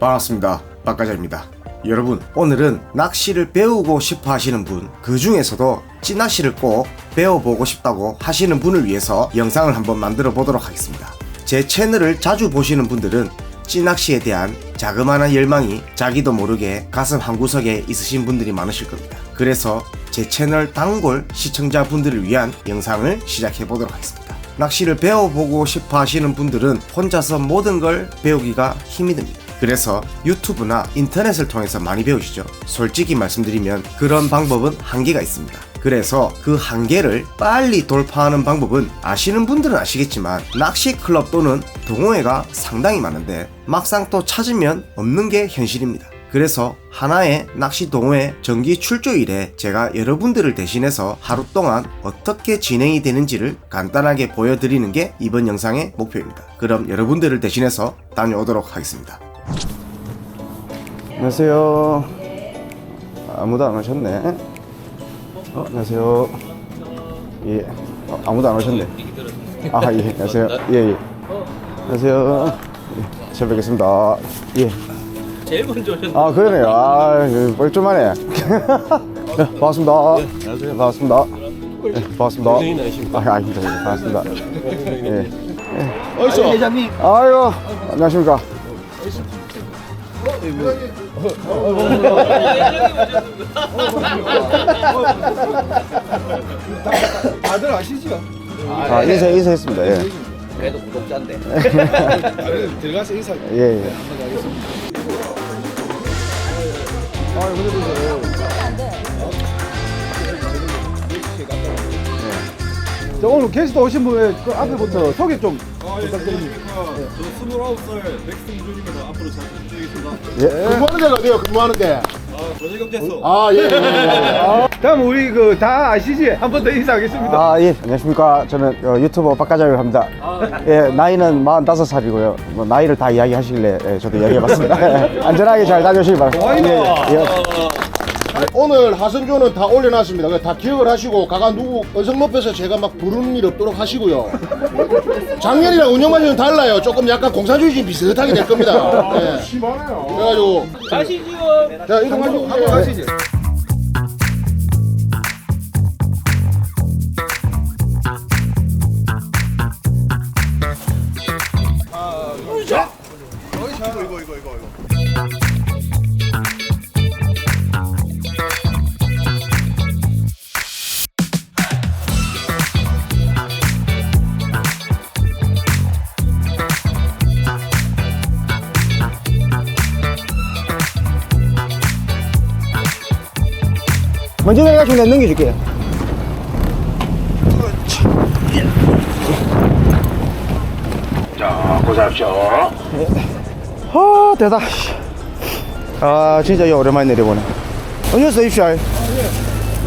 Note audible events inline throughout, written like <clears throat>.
반갑습니다. 박가자입니다. 여러분, 오늘은 낚시를 배우고 싶어 하시는 분, 그 중에서도 찌낚시를 꼭 배워보고 싶다고 하시는 분을 위해서 영상을 한번 만들어 보도록 하겠습니다. 제 채널을 자주 보시는 분들은 찌낚시에 대한 자그마한 열망이 자기도 모르게 가슴 한구석에 있으신 분들이 많으실 겁니다. 그래서 제 채널 단골 시청자분들을 위한 영상을 시작해 보도록 하겠습니다. 낚시를 배워보고 싶어 하시는 분들은 혼자서 모든 걸 배우기가 힘이 듭니다. 그래서 유튜브나 인터넷을 통해서 많이 배우시죠. 솔직히 말씀드리면 그런 방법은 한계가 있습니다. 그래서 그 한계를 빨리 돌파하는 방법은 아시는 분들은 아시겠지만 낚시 클럽 또는 동호회가 상당히 많은데 막상 또 찾으면 없는 게 현실입니다. 그래서 하나의 낚시 동호회 정기 출조일에 제가 여러분들을 대신해서 하루 동안 어떻게 진행이 되는지를 간단하게 보여드리는 게 이번 영상의 목표입니다. 그럼 여러분들을 대신해서 다녀오도록 하겠습니다. 안녕하세요. 아무도 안 오셨네. 어, 안녕하세요. 예. 어, 아무도 안 오셨네. 아, 예. 안녕하세요. 예, 예. 안녕하세요. 예, 잘 뵙겠습니다. 예. 제일 먼저 오셨네. 아 그러네요. 아 그, 뻘쭘하네. 네, 반갑습니다. 안녕하세요. 반갑습니다. 네, 반갑습니다. 고생이? 아, 아닙니다. 예, 반갑습니다. 예. 어디서? 회장님. 아이고 안녕하십니까. 다들 아시죠? 아 인사 인사했습니다. 예. 그래도 구독자인데. 들어가서 인사. 예. 예. 자, 오늘 게스트 오신 분의 그 앞에부터 소개 좀 부탁드립니다. 저 29살 백승준입니다. 앞으로 잘 부탁드리겠습니다. 예. 근무하는 데가 어디요? 근무하는 데. 아, 전해경제서 아, 예, 예, 예. 다음 우리 그 다 아시지? 한 번 더 인사하겠습니다. 아 예. 안녕하십니까. 저는 어, 유튜버 박가자라고 합니다. 예. 나이는 45살이고요. 뭐 나이를 다 이야기하실래 예, 저도 이야기해봤습니다. 예, <laughs> <laughs> 안전하게 잘 다녀오시기 바랍니다. 예, 예. 오늘 하선조는 다 올려놨습니다. 다 기억을 하시고, 가가 누구, 언성 높여서 제가 막 부르는 일 없도록 하시고요. 작년이랑 운영만이는 달라요. 조금 약간 공사주의 비슷하게 될 겁니다. 예. 심하네요. 그래가지고. 가시지요. 자, 이동하시고. 한번 가시죠. 먼저 내가 지고 내가 넘겨줄게요. 자, 고생하십시오. 아, 대다. 아, 진짜 이 오랜만에 내려보네. 음료 써입시오.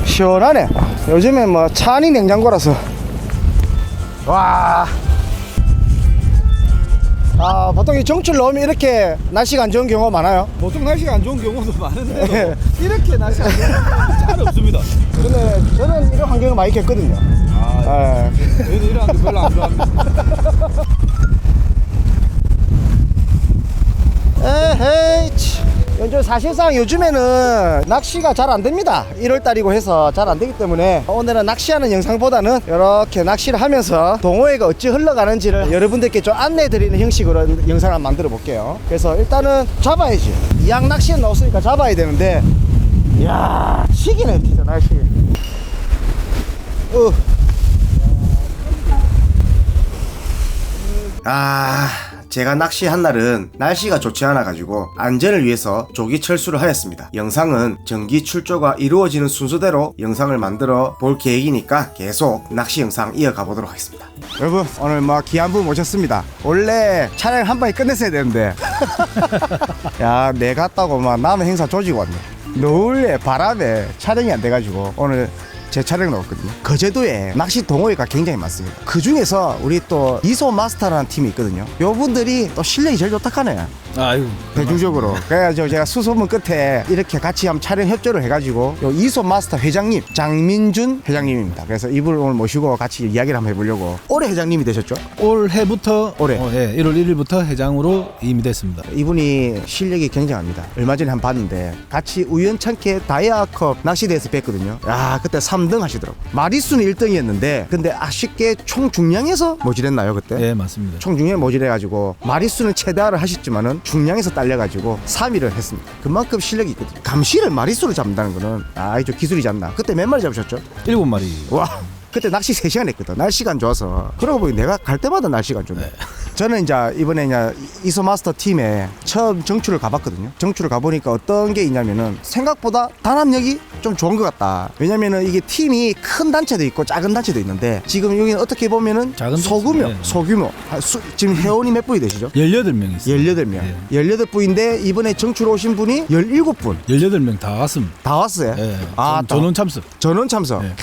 시원하네. 요즘에 뭐 차니 냉장고라서. 와. 아, 보통 이 정출 넣으면 이렇게 날씨가 안 좋은 경우가 많아요. 보통 날씨가 안 좋은 경우도 많은데 <laughs> 이렇게 날씨가 안 좋은 잘 없습니다. 근데 저는 이런 환경을 많이 겪거든요. 아, 예. 저희도 이런 거 별로 안 좋아합니다. <laughs> 에헤이 치. 요즘 사실상 요즘에는 낚시가 잘 안 됩니다. 1월달이고 해서 잘 안 되기 때문에 오늘은 낚시하는 영상보다는 이렇게 낚시를 하면서 동호회가 어찌 흘러가는지를 여러분들께 좀 안내 드리는 형식으로 영상을 만들어 볼게요. 그래서 일단은 잡아야지. 이양 낚시는 없으니까 잡아야 되는데. 이야 치기네 진짜 날씨. 어. 아, 제가 낚시한 날은 날씨가 좋지 않아 가지고 안전을 위해서 조기 철수를 하였습니다. 영상은 정기 출조가 이루어지는 순서대로 영상을 만들어 볼 계획이니까 계속 낚시 영상 이어가 보도록 하겠습니다. 여러분 오늘 뭐 귀한 분 모셨습니다. 원래 촬영 한 방에 끝냈어야 되는데 <laughs> 야, 내 갔다고 막 남의 행사 조지고 왔네. 노을에 바람에 촬영이 안 돼가지고 오늘 제 차량 나왔거든요. 거제도에 낚시 동호회가 굉장히 많습니다. 그 중에서 우리 또 이소 마스터라는 팀이 있거든요. 요 분들이 또 실력이 제일 좋다카네. 아유 대중적으로. 그래가지고 제가 수소문 끝에 이렇게 같이 한번 촬영 협조를 해가지고 요 이소 마스터 회장님 장민준 회장님입니다. 그래서 이분을 오늘 모시고 같이 이야기를 한번 해보려고. 올해 회장님이 되셨죠? 올해부터 올해. 어, 예, 1월 1일부터 회장으로 임의됐습니다. 이분이 실력이 굉장합니다. 얼마 전에 한 번 봤는데 같이 우연찮게 다이아컵 낚시대에서 뵀거든요. 야 그때 3등 하시더라고. 마리수는 1등이었는데 근데 아쉽게 총 중량에서 모질했나요 그때? 예 맞습니다. 총 중량 모질해가지고 마리수는 최다를 하셨지만은 중량에서 딸려가지고 3위를 했습니다. 그만큼 실력이 있거든요. 감시를 마리수로 잡는다는 거는 아 이쪽 기술이지 않나. 그때 몇 마리 잡으셨죠? 일곱 마리. 와 그때 낚시 3시간 했거든 날씨가 안 좋아서 그러고 보니 내가 갈 때마다 날씨가 안 좋네 저는 이제 이번에 이제 이소 마스터 팀에 처음 정출을 가봤거든요 정출을 가보니까 어떤 게 있냐면은 생각보다 단합력이 좀 좋은 것 같다 왜냐면은 이게 팀이 큰 단체도 있고 작은 단체도 있는데 지금 여기는 어떻게 보면은 작은 소규모 단체, 네. 소규모 아, 수- 지금 회원이 몇 분이 되시죠? 18명 있어요. 18명 네. 18분인데 이번에 정출 오신 분이 17분 18명 다 왔습니다. 다 왔어요 예. 아, 전- 전원 참석. 전원 참석. 네.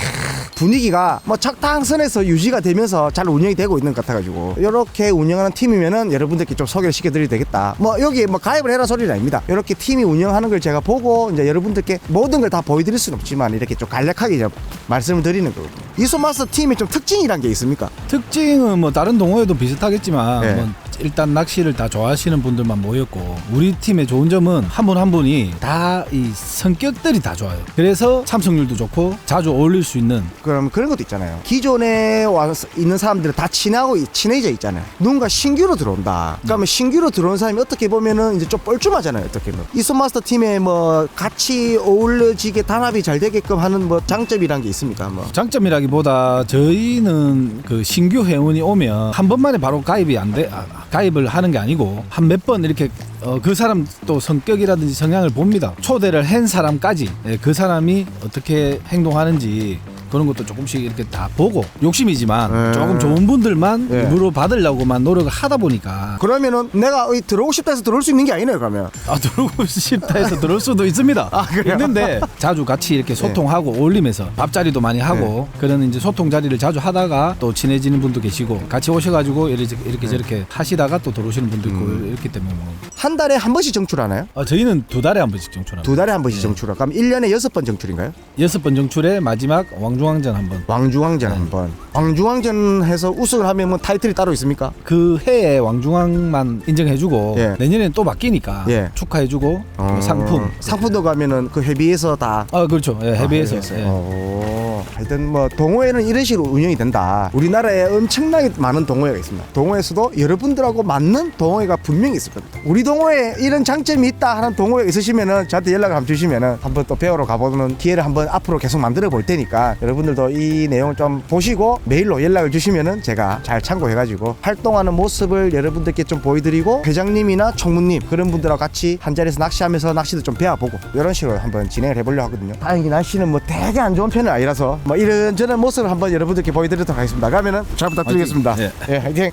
분위기가 뭐 적당선에서 유지가 되면서 잘 운영이 되고 있는 것 같아가지고 이렇게 운영하는 팀이면은 여러분들께 좀 소개를 시켜드려도 되겠다. 뭐 여기 뭐 가입을 해라 소리는 아닙니다. 이렇게 팀이 운영하는 걸 제가 보고 이제 여러분들께 모든 걸 다 보여드릴 수는 없지만 이렇게 좀 간략하게 이제 말씀을 드리는 거거든요. 이소마스 팀의 좀 특징이란 게 있습니까? 특징은 뭐 다른 동호회도 비슷하겠지만 예. 뭐 일단 낚시를 다 좋아하시는 분들만 모였고 우리 팀의 좋은 점은 한 분 한 분이 다 이 성격들이 다 좋아요. 그래서 참석률도 좋고 자주 어울릴 수 있는 그럼 그런 것도 있잖아요. 기존에 와서 있는 사람들은 다 친하고 이- 친해져 있잖아요. 누군가 신규로 들어온다. 그러면 신규로 들어온 사람이 어떻게 보면은 이제 좀 뻘쭘하잖아요. 어떻게 보면 이소마스터 팀에 뭐 같이 어울려지게 단합이 잘 되게끔 하는 뭐 장점이란 게 있습니까? 뭐 장점이라기보다 저희는 그 신규 회원이 오면 한 번만에 바로 가입이 안 돼, 아, 가입을 하는 게 아니고 한 몇 번 이렇게 어, 그 사람 또 성격이라든지 성향을 봅니다. 초대를 한 사람까지 예, 그 사람이 어떻게 행동하는지 그런 것도 조금씩 이렇게 다 보고 욕심이지만 네. 조금 좋은 분들만 네. 일부러 받으려고만 노력을 하다 보니까 그러면은 내가 이 들어오고 싶다 해서 들어올 수 있는 게 아니네요. 그러면 아 들어오고 싶다 해서 들어올 수도 있습니다. 아, 그래요? 있는데 자주 같이 이렇게 소통하고 어울리면서 밥자리도 많이 하고 그런 이제 소통 자리를 자주 하다가 또 친해지는 분도 계시고 같이 오셔가지고 이렇게, 이렇게 저렇게 하시다가 또 들어오시는 분도 있고 이렇기 때문에 뭐 한 달에 한 번씩 정출하나요? 아, 저희는 두 달에 한 번씩 정출합니다. 두 달에 한 번씩 정출하. 그럼 1년에 여섯 번 정출인가요? 여섯 번 정출에 마지막 왕 중왕전 한 번. 왕중왕전 한 번. 왕중왕전 해서 우승을 하면 뭐 타이틀이 따로 있습니까? 그 해에 왕중왕만 인정해주고 예. 내년에는 또 바뀌니까 예. 축하해주고 어, 상품. 상품도 가면은 그 회비에서 다 아 그렇죠. 예, 해비에서. 아, 예. 어, 하여튼 뭐 동호회는 이런 식으로 운영이 된다. 우리나라에 엄청나게 많은 동호회가 있습니다. 동호회에서도 여러분들하고 맞는 동호회가 분명히 있을 겁니다. 우리 동호회에 이런 장점이 있다 하는 동호회 있으시면은 저한테 연락을 한번 주시면은 한번 또 배우러 가보는 기회를 한번 앞으로 계속 만들어 볼 테니까 여러분들도 이 내용을 좀 보시고 메일로 연락을 주시면은 제가 잘 참고해가지고 활동하는 모습을 여러분들께 좀 보여드리고 회장님이나 총무님 그런 분들하고 같이 한 자리에서 낚시하면서 낚시도 좀 배워보고 이런 식으로 한번 진행을 해보려고 하거든요. 다행히 날씨는 뭐 되게 안 좋은 편은 아니라서 뭐 이런저런 모습을 한번 여러분들께 보여드리도록 하겠습니다. 그러면은 잘 부탁드리겠습니다. 화이팅. 예, 화이팅.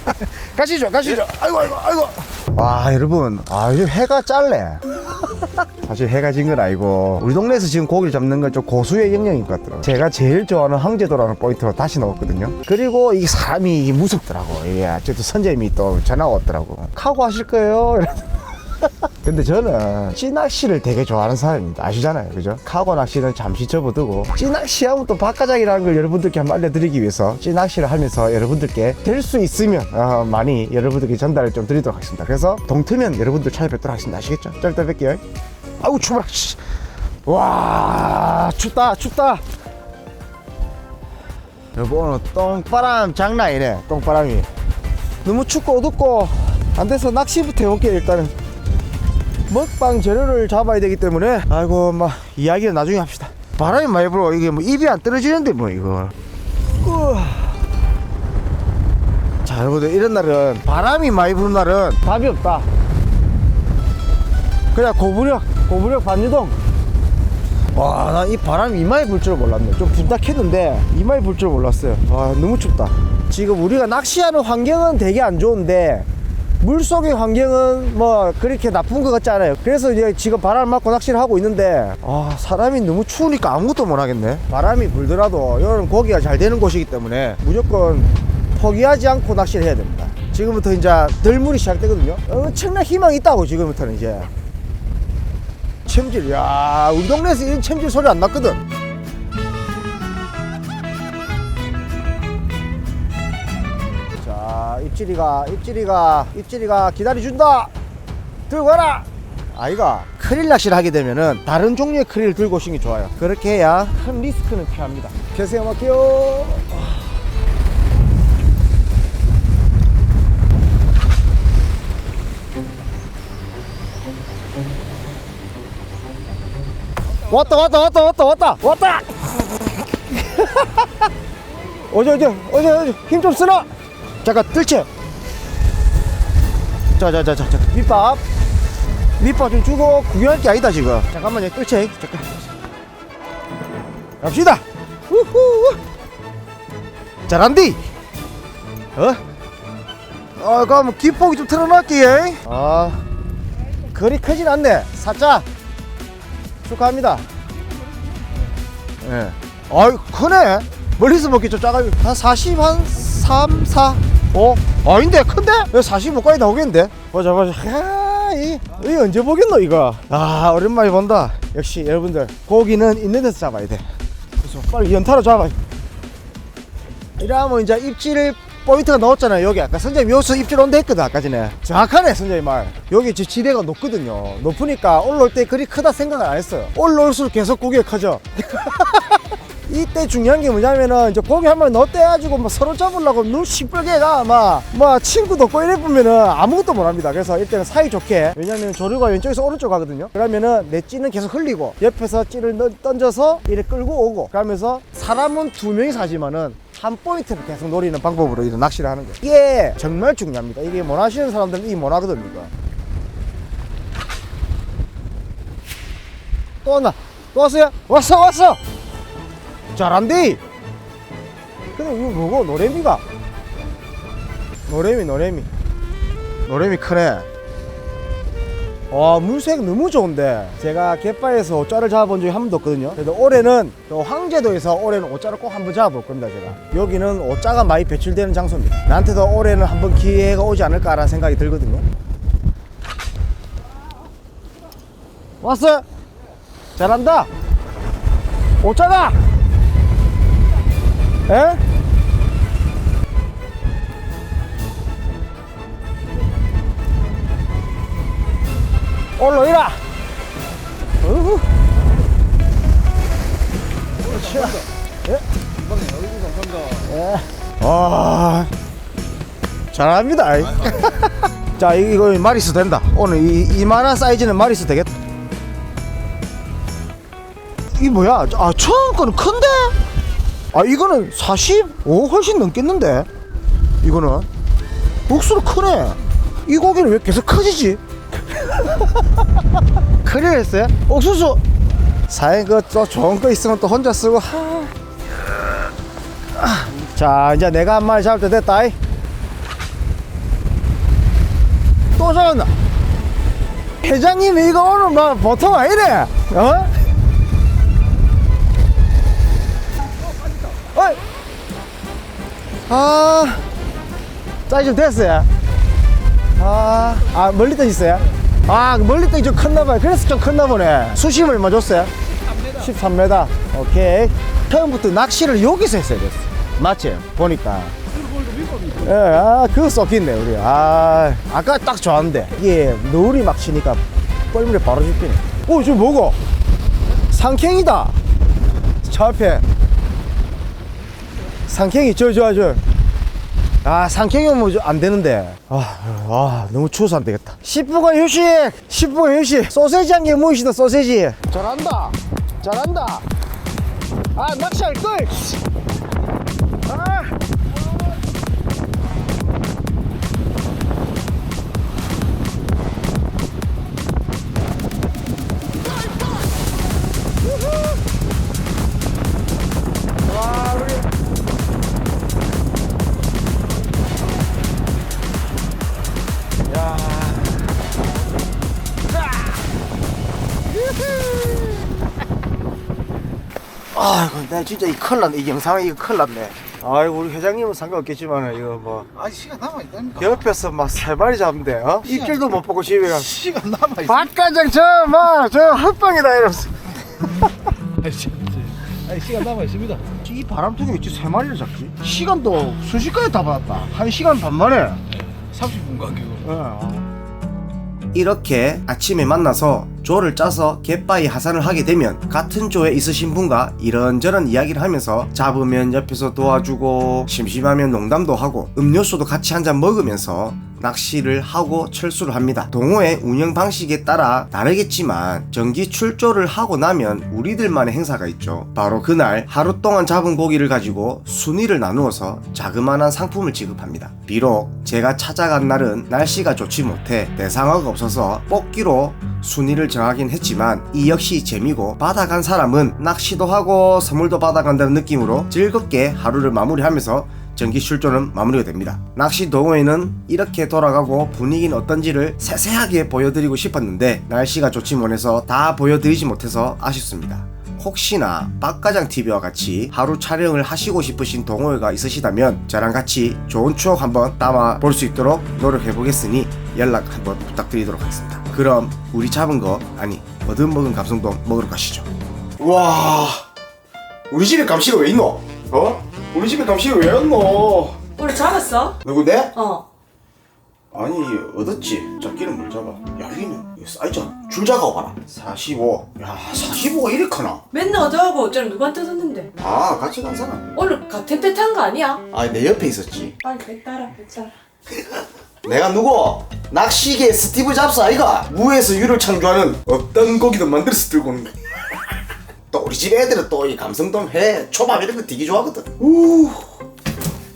<laughs> 가시죠, 가시죠. 아이고, 아이고, 아이고. 와, 여러분, 아, 이거 해가 짧네. 사실 해가 진 건 아니고 우리 동네에서 지금 고기를 잡는 건 좀 고수의 영역인 것 같더라고요 제가 제일 좋아하는 황제도라는 포인트로 다시 넣었거든요 그리고 이 사람이 무섭더라고 이게 어쨌든 선생님이 또 전화가 왔더라고 카고 하실 거예요? <laughs> 근데 저는 찌낚시를 되게 좋아하는 사람입니다. 아시잖아요. 그죠? 카고 낚시는 잠시 접어두고 찌낚시하면 또 박가장이라는 걸 여러분들께 한번 알려드리기 위해서 찌낚시를 하면서 여러분들께 될 수 있으면 어, 많이 여러분들께 전달을 좀 드리도록 하겠습니다. 그래서 동트면 여러분들 찾아뵙도록 하겠습니다. 아시겠죠? 좀 이따 뵐게요. 아우 추워라. 씨. 와 춥다 춥다. 여보 오늘 똥바람 장난 아니네. 똥바람이. 너무 춥고 어둡고 안 돼서 낚시부터 해볼게요 일단은. 먹방 재료를 잡아야 되기 때문에 아이고 막 이야기는 나중에 합시다. 바람이 많이 불어. 이게 뭐 입이 안 떨어지는데 뭐 이거. 자 여러분들 이런 날은 바람이 많이 부는 날은 답이 없다. 그냥 고부력 고부력 반유동. 와 나 이 바람이 이마에 불 줄 몰랐네. 좀 분닥했는데 이마에 불 줄 몰랐어요. 와 너무 춥다. 지금 우리가 낚시하는 환경은 되게 안 좋은데 물속의 환경은 뭐 그렇게 나쁜 것 같지 않아요. 그래서 이제 지금 바람 맞고 낚시를 하고 있는데 아 사람이 너무 추우니까 아무것도 못 하겠네. 바람이 불더라도 이런 고기가 잘 되는 곳이기 때문에 무조건 포기하지 않고 낚시를 해야 됩니다. 지금부터 이제 들물이 시작되거든요. 엄청난 희망이 있다고 지금부터는 이제. 챔질, 야 우리 동네에서 이런 챔질 소리 안 났거든. 입질이가, 입질이가, 입질이가 기다려준다! 들고 가라! 아이가 크릴 낚시를 하게 되면은 다른 종류의 크릴을 들고 오시는 게 좋아요. 그렇게 해야 큰 리스크는 피합니다. 계세요, 막혀요. 왔다, 왔다, 왔다, 왔다, 왔다, 왔다! <laughs> 어제, 어제, 어제, 어제, 힘좀 쓰나? 잠깐, 뜰채. 자, 자, 자, 자, 자, 밑밥. 밑밥 좀 주고 구경할 게 아니다, 지금. 잠깐만요, 뜰채. 잠깐. 갑시다. 우후. 잘한디. 어? 아, 그럼 뒷보기 좀 틀어놨기에. 아, 거리 크진 않네. 사자. 축하합니다. 예. 아이, 크네. 멀리서 먹기 좀 작아. 한 40, 한 3, 4, 5. 아닌데, 큰데? 45까지 나오겠는데? 보자, 보자. 야, 이, 이 언제 보겠노, 이거? 아, 오랜만에 본다. 역시 여러분들, 고기는 있는 데서 잡아야 돼. 그래서 빨리 연타로 잡아. 이러면 이제 입질 포인트가 나왔잖아요 여기 아까 선생님 여기서 입질 온다 했거든 아까 전에 정확하네 선생님 말 여기 지 지대가 높거든요 높으니까 올라올 때 그리 크다 생각을 안 했어요 올라올수록 계속 고기가 커져 <laughs> 이때 중요한 게 뭐냐면은 이제 고기 한 마리 넣었대 가지고 막 서로 잡으려고 눈 시뻘게 가막막 친구도 없고 이래 보면은 아무것도 못 합니다. 그래서 이때는 사이좋게. 왜냐면 조류가 왼쪽에서 오른쪽 가거든요. 그러면은 내 찌는 계속 흘리고 옆에서 찌를 넣- 던져서 이래 끌고 오고. 그러면서 사람은 두 명이서 하지만은 한 포인트를 계속 노리는 방법으로 이런 낚시를 하는 거예요. 이게 정말 중요합니다. 이게 못 하시는 사람들은 이게 못 하거든요 이거. 또 왔나? 또 왔어요? 왔어 왔어 잘한디? 근데 이거 뭐고? 노래미가? 노래미 노래미. 노래미 크네. 와 물색 너무 좋은데. 제가 갯바에서 오짜를 잡아본 적이 한 번도 없거든요. 그래도 올해는 또 황제도에서 올해는 오짜를 꼭 한번 잡아볼 겁니다 제가. 여기는 오짜가 많이 배출되는 장소입니다. 나한테도 올해는 한번 기회가 오지 않을까라는 생각이 들거든요. 왔어 잘한다! 오짜가 에? 올라이라 어후 자, 예? 예. 아, 잘합니다. <laughs> 자, 이- 이거 마리스 된다. 오늘 이, 이만한 사이즈는 마리스 되겠다. 이 뭐야? 아, 처음 거는 큰데? 아, 이거는 45 훨씬 넘겠는데? 이거는 목수로 크네. 이 고기는 왜 계속 커지지? <laughs> 큰일 했어요? 옥수수 사연 그또 좋은 거 있으면 또 혼자 쓰고 하. 아. 자 이제 내가 한 마리 잡을 때 됐다 이. 또 잡았나 회장님 이거 오늘 막 보통 아니래 어? 아. 짜이 좀 됐어요. 아, 아 멀리 떠있어요? 아 멀리 떠이 좀 컸나봐요. 그래서 좀 컸나보네. 수심을 얼마 줬어요? 13m 13m 오케이. 처음부터 낚시를 여기서 했어야 됐어. 맞지? 보니까. 예, 아 그거 썩겠네 우리. 아 아까 딱 좋았는데. 이게 노을이 막 치니까 뻘물에 바로 죽기네. 오 지금 뭐고? 상캥이다. 저 앞에 상캥이 저저저 아 상경이 뭐안 되는데. 아, 아 너무 추워서 안 되겠다. 10분간 휴식! 10분간 휴식! 소세지 한 개 무엇이다 소세지. 잘한다. 잘한다. 아 낚시할 걸 진짜 이 큰일 났네 이 영상에 이거 큰일 났네 아이고 우리 회장님은 상관없겠지만 이거 뭐 아니 시간 남아 있다니까. 옆에서 막 살발이 잡는데 어? 입질도 못 보고 집에 가 시간 남아 있어. 박과장 저 막 저 헛방이다 이러면서 <laughs> 아니 시간 남아 있습니다. 이 바람통이 어찌 세 마리를 잡지? 시간도 순식간에 다 받았다 한 시간 반 만에 30분 간격으로. 어. 이렇게 아침에 만나서 조를 짜서 갯바위 하산을 하게 되면 같은 조에 있으신 분과 이런저런 이야기를 하면서 잡으면 옆에서 도와주고 심심하면 농담도 하고 음료수도 같이 한 잔 먹으면서 낚시를 하고 철수를 합니다. 동호회 운영 방식에 따라 다르겠지만 정기 출조를 하고 나면 우리들만의 행사가 있죠. 바로 그날 하루 동안 잡은 고기를 가지고 순위를 나누어서 자그마한 상품을 지급합니다. 비록 제가 찾아간 날은 날씨가 좋지 못해 대상어가 없어서 뽑기로 순위를 정 하긴 했지만 이 역시 재미고 받아간 사람은 낚시도 하고 선물도 받아간다는 느낌으로 즐겁게 하루를 마무리하면서 정기 출조는 마무리가 됩니다. 낚시 동호회는 이렇게 돌아가고 분위기는 어떤지를 세세하게 보여드리고 싶었는데 날씨가 좋지 못해서 다 보여드리지 못해서 아쉽습니다. 혹시나 빡가장 TV와 같이 하루 촬영을 하시고 싶으신 동호회가 있으시다면 저랑 같이 좋은 추억 한번 담아 볼 수 있도록 노력해 보겠으니 연락 한번 부탁드리도록 하겠습니다. 그럼 우리 잡은 거 아니 얻은 먹은 감성돔 먹으러 가시죠. 와, 우리 집에 감시가 왜 있노? 어? 우리 집에 감시가 왜 있노? 우리 잡았어? 누구인데? 어. 아니 얻었지 잡기는 뭘 잡아 야 여기는 이거 사이즈가 줄자가 봐라 45야 45가 이리 크나 맨날 어저하고 어쩌면 누구한테 줬는데? 아 같이 간 사람 오늘 같은 때 탄 거 아니야? 아내 옆에 있었지 빨리 배 따라 배 따라. <laughs> 내가 누구 낚시계 스티브 잡스 아이가 무에서 유를 창조하는 어떤 고기도 만들어서 들고 오는 거야 또 우리 집 애들은 또 이 감성돔 회 초밥 이런 거 되게 좋아하거든 우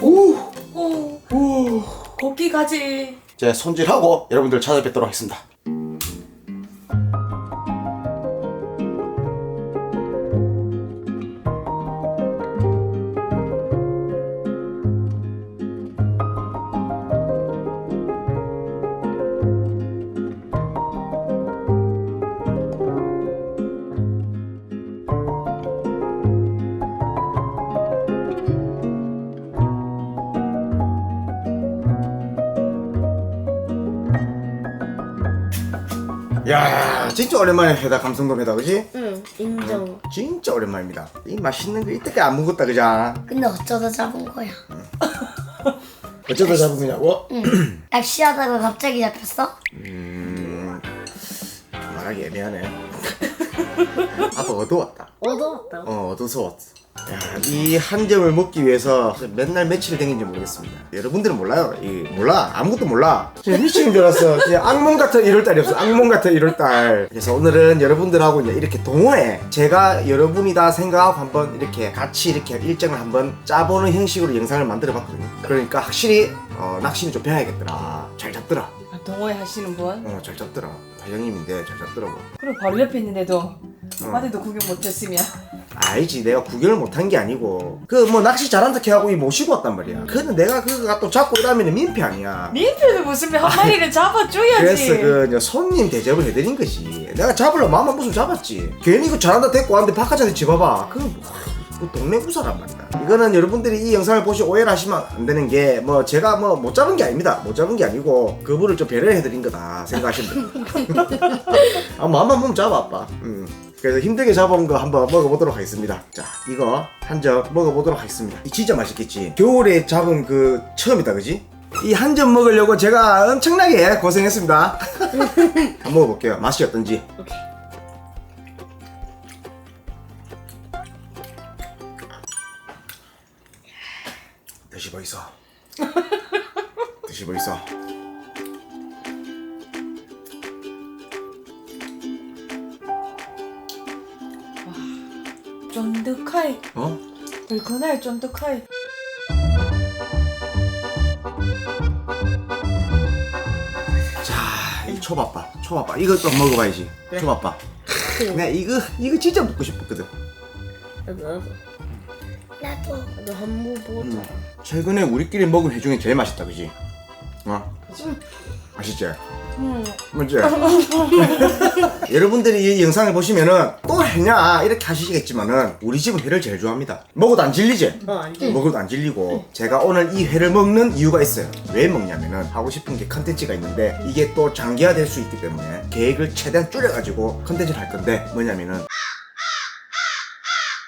우 오. 오. 고기 가지. 제 손질하고 여러분들 찾아뵙도록 하겠습니다 야 진짜 오랜만에 회다 감성돔 회다 그지? 응, 인정. 진짜 오랜만입니다 이 맛있는 거 이때까지 안 먹었다 그자 근데 어쩌다 잡은 거야? 어쩌다 잡은 거냐고? 응. <clears throat> 낚시하다가 갑자기 잡혔어? 음 말하기 애매하네 <laughs> 아빠 어두웠다 어두웠다. 어 어두워웠어 이 한 점을 먹기 위해서 맨날 며칠 댕긴지 모르겠습니다. 여러분들은 몰라요. 이 몰라. 아무것도 몰라. 진짜 미치는 줄 알았어 그냥 악몽 같은 1월달이 없어 악몽 같은 1월달 그래서 오늘은 여러분들하고 이제 이렇게 동호회 제가 여러분이다 생각하고 한번 이렇게 같이 이렇게 일정을 한번 짜보는 형식으로 영상을 만들어 봤거든요. 그러니까 확실히 어, 낚시는 좀 배워야겠더라. 잘 잡더라. 아, 동호회 하시는 분? 어 잘 잡더라. 회장님인데 잘 잡더라고. 그리고 바로 옆에 있는데도 아직도 구경 못했으면. 알지 내가 구경을 못한 게 아니고. 그 뭐 낚시 잘한다 해하고 이 모시고 왔단 말이야. 근데 내가 그거 또 잡고 이러면 민폐 아니야. 민폐도 무슨 한 마리를 잡아줘야지. 그래서 그 이제 손님 대접을 해드린 거지. 내가 잡으려 마음만 무슨 잡았지. 괜히 그 잘한다 데리고 왔는데 바깥에서 집어봐. 그건 뭐, 그 동네 구사란 말이다 이거는 여러분들이 이 영상을 보시고 오해를 하시면 안 되는 게 뭐 제가 뭐 못 잡은 게 아닙니다. 못 잡은 게 아니고 그분을 좀 배려해 드린 거다 생각하시면 돼요 <laughs> 아 마음만 보면 잡아 아빠. 음. 그래서 힘들게 잡아온 거 한번 먹어보도록 하겠습니다. 자 이거 한 점 먹어보도록 하겠습니다. 이 진짜 맛있겠지? 겨울에 잡은 그 처음이다 그지? 이 한 점 먹으려고 제가 엄청나게 고생했습니다. <laughs> 한번 먹어볼게요. 맛이 어떤지. 드시고 있어. 드시고 있어 쫀득하이. 어? 얼큰하이 쫀득하이. 자, 이 초밥밥, 초밥밥 이것도 한번 먹어봐야지. 초밥밥. 내가 이거 이거 진짜 먹고 싶었거든. 나도. 나도. 나도 한번 보자. 최근에 우리끼리 먹은 회 중에 제일 맛있다, 그지? 어? 맛있지? 음. 맞지? <laughs> 여러분들이 이 영상을 보시면은 또 회냐 이렇게 하시겠지만은 우리 집은 회를 제일 좋아합니다 먹어도 안 질리지? 어 안 돼. 먹어도 안 질리고 제가 오늘 이 회를 먹는 이유가 있어요 왜 먹냐면은 하고 싶은 게 컨텐츠가 있는데 이게 또 장기화될 수 있기 때문에 계획을 최대한 줄여가지고 컨텐츠를 할 건데 뭐냐면은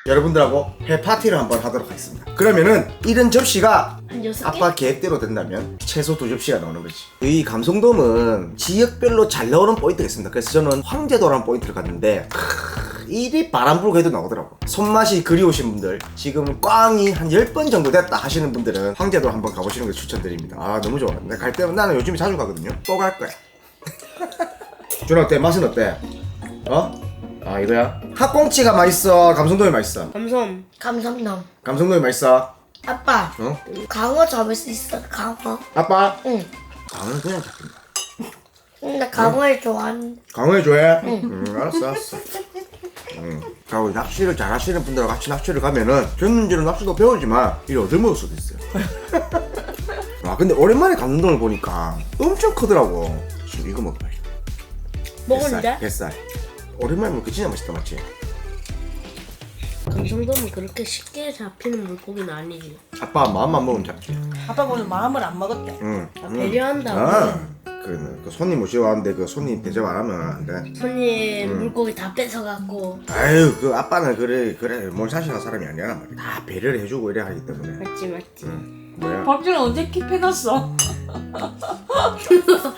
여러분들하고 회 파티를 한번 하도록 하겠습니다 그러면은 이런 접시가 한 여섯 개. 아빠 계획대로 된다면 최소 두 접시가 나오는 거지. 이 감성돔은 지역별로 잘 나오는 포인트가 있습니다. 그래서 저는 황제도라는 포인트를 갔는데 크, 이리 바람 불고 해도 나오더라고. 손맛이 그리우신 분들 지금 꽝이 한 10번 정도 됐다 하시는 분들은 황제도 한번 가보시는 걸 추천드립니다. 아 너무 좋아. 내가 갈 때면 나는 요즘에 자주 가거든요. 또 갈 거야. <laughs> 준아 어때? 맛은 어때? 어? 아 이거야? 학꽁치가 맛있어? 감성돔이 맛있어? 감성. 감성남. 감성돔이 맛있어? 아빠. 어? 강어 잡을 수 있어. 강어. 아빠? 응. 강은 그냥 잡힌다. 근데 강어를 좋아하는. 강호해 줘야? 응. 알았어, 알았어. 응. 그리고 낚시를 잘 하시는 분들과 같이 낚시를 가면은 전문지로 낚시도 배우지만 이를 얻어먹을 수도 있어요. <laughs> 아, 근데 오랜만에 감동을 보니까 엄청 크더라고. 지금 이거 먹어봐. 먹었는데? 뱃살, 뱃살. 오랜만에 먹으니까 진짜 맛있다, 맞지? 감성돔은 그렇게 쉽게 잡히는 물고기는 아니지. 아빠 마음만 먹으면 잡지. 아빠가 오늘 마음을 안 먹었대. 응. 응. 배려한다. 아, 그, 그 손님 모시고 왔는데 그 손님 대접 안 하면 안 돼. 손님 물고기 다 뺏어갖고. 아유, 그 아빠는 그래, 그래, 뭘 사실한 사람이 아니란 말이야. 다 배려를 해주고 이래 하기 때문에. 맞지 맞지. 뭐야? 박준은 언제 킵해놨어? <laughs>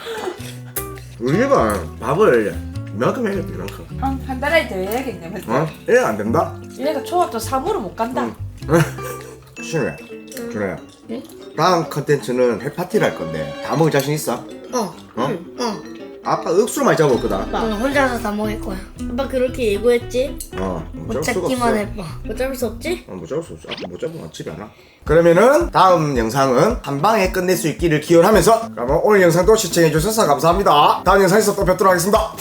우리 집은 밥을 이만큼 해야겠다 이만큼 한, 한 달에. 근데. 어? 이래 안 된다? 얘가 초밥도 3으로 못 간다. 신우야 <laughs> 준호야 다음 컨텐츠는 해파티를 할 건데 다 먹을 자신 있어? 어. 어? 응. 어. 아빠 억수로 많이 잡았거든 응, 혼자서 다 먹을 거야. 아빠 그렇게 예고했지? 어못 못 잡을 찾기만 없어 해봐. 못 잡을 수 없지? 어, 못 잡을 수 없어 아빠 못 잡으면 집에 안 와. 그러면은 다음 영상은 한 방에 끝낼 수 있기를 기원하면서 그러면 오늘 영상도 시청해 주셔서 감사합니다 다음 영상에서 또 뵙도록 하겠습니다